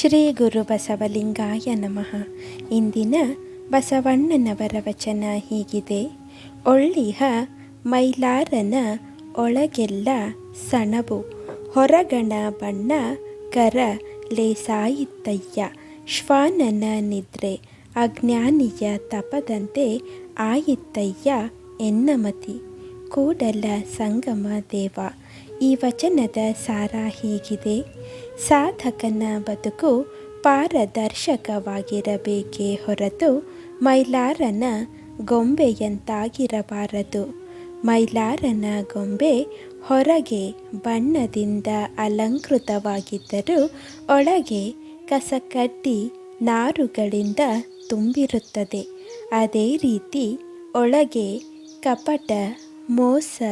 ಶ್ರೀ ಗುರು ಬಸವಲಿಂಗಾಯ ನಮಃ. ಇಂದಿನ ಬಸವಣ್ಣನವರ ವಚನ ಹೀಗಿದೆ. ಒಳ್ಳಿಹ ಮೈಲಾರನ ಒಳಗೆಲ್ಲ ಸಣಬು. ಹೊರಗಣ ಬಣ್ಣ ಕರ ಲೇಸಾಯಿತಯ್ಯ ಶ್ವಾನನ ನಿದ್ರೆ ಅಜ್ಞಾನಿಯ ತಪದಂತೆ ಆಯಿತ್ತಯ್ಯ ಎನ್ನಮತಿ. ಕೂಡಲ ಸಂಗಮ ದೇವ. ಈ ವಚನದ ಸಾರ ಹೀಗಿದೆ. ಸಾಧಕನ ಬದುಕು ಪಾರದರ್ಶಕವಾಗಿರಬೇಕೇ ಹೊರತು ಮೈಲಾರನ ಗೊಂಬೆಯಂತಾಗಿರಬಾರದು. ಮೈಲಾರನ ಗೊಂಬೆ ಹೊರಗೆ ಬಣ್ಣದಿಂದ ಅಲಂಕೃತವಾಗಿದ್ದರೂ ಒಳಗೆ ಕಸಕಡ್ಡಿ ನಾರುಗಳಿಂದ ತುಂಬಿರುತ್ತದೆ. ಅದೇ ರೀತಿ ಒಳಗೆ ಕಪಟ, ಮೋಸ,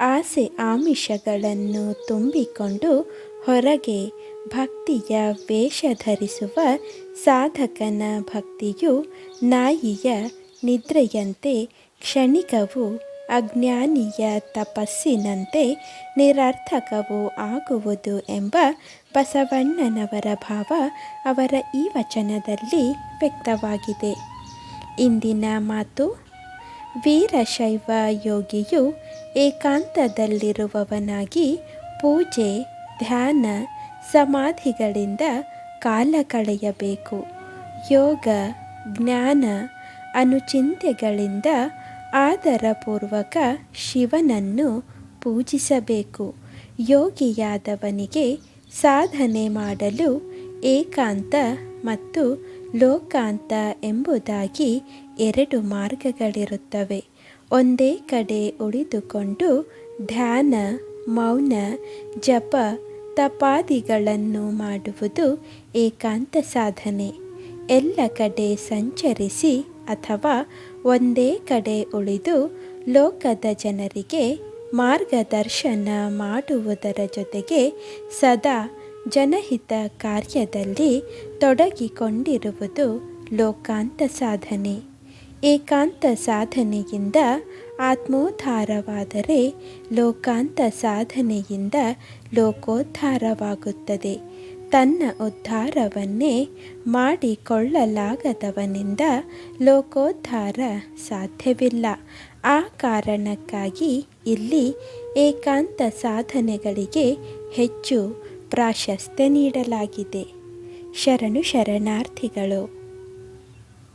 ಆಸೆ ಆಮಿಷಗಳನ್ನು ತುಂಬಿಕೊಂಡು ಹೊರಗೆ ಭಕ್ತಿಯ ವೇಷ ಧರಿಸುವ ಸಾಧಕನ ಭಕ್ತಿಯು ನಾಯಿಯ ನಿದ್ರೆಯಂತೆ ಕ್ಷಣಿಕವು ಅಜ್ಞಾನಿಯ ತಪಸ್ಸಿನಂತೆ ನಿರರ್ಥಕವು ಆಗುವುದು ಎಂಬ ಬಸವಣ್ಣನವರ ಭಾವ ಅವರ ಈ ವಚನದಲ್ಲಿ ವ್ಯಕ್ತವಾಗಿದೆ. ಇಂದಿನ ಮಾತು ವೀರಶೈವ ಯೋಗಿಯು ಏಕಾಂತದಲ್ಲಿರುವವನಾಗಿ ಪೂಜೆ, ಧ್ಯಾನ ಸಮಾಧಿಗಳಿಂದ ಕಾಲ ಕಳೆಯಬೇಕು. ಯೋಗ, ಜ್ಞಾನ, ಅನುಚಿಂತೆಗಳಿಂದ ಆದರಪೂರ್ವಕ ಶಿವನನ್ನು ಪೂಜಿಸಬೇಕು. ಯೋಗಿಯಾದವನಿಗೆ ಸಾಧನೆ ಮಾಡಲು ಏಕಾಂತ ಮತ್ತು ಲೋಕಾಂತ ಎಂಬುದಾಗಿ ಎರಡು ಮಾರ್ಗಗಳಿರುತ್ತವೆ. ಒಂದೇ ಕಡೆ ಉಳಿದುಕೊಂಡು ಧ್ಯಾನ, ಮೌನ, ಜಪ ತಪಾದಿಗಳನ್ನು ಮಾಡುವುದು ಏಕಾಂತ ಸಾಧನೆ. ಎಲ್ಲ ಕಡೆ ಸಂಚರಿಸಿ ಅಥವಾ ಒಂದೇ ಕಡೆ ಉಳಿದು ಲೋಕದ ಜನರಿಗೆ ಮಾರ್ಗದರ್ಶನ ಮಾಡುವುದರ ಜೊತೆಗೆ ಸದಾ ಜನಹಿತ ಕಾರ್ಯದಲ್ಲಿ ತೊಡಗಿಕೊಂಡಿರುವುದು ಲೋಕಾಂತ ಸಾಧನೆ. ಏಕಾಂತ ಸಾಧನೆಯಿಂದ ಆತ್ಮೋದ್ಧಾರವಾದರೆ ಲೋಕಾಂತ ಸಾಧನೆಯಿಂದ ಲೋಕೋದ್ಧಾರವಾಗುತ್ತದೆ. ತನ್ನ ಉದ್ಧಾರವನ್ನೇ ಮಾಡಿಕೊಳ್ಳಲಾಗದವನಿಂದ ಲೋಕೋದ್ಧಾರ ಸಾಧ್ಯವಿಲ್ಲ. ಆ ಕಾರಣಕ್ಕಾಗಿ ಇಲ್ಲಿ ಏಕಾಂತ ಸಾಧನೆಗಳಿಗೆ ಹೆಚ್ಚು ಪ್ರಾಶಸ್ತ್ಯ ನೀಡಲಾಗಿದೆ. ಶರಣು ಶರಣಾರ್ಥಿಗಳು.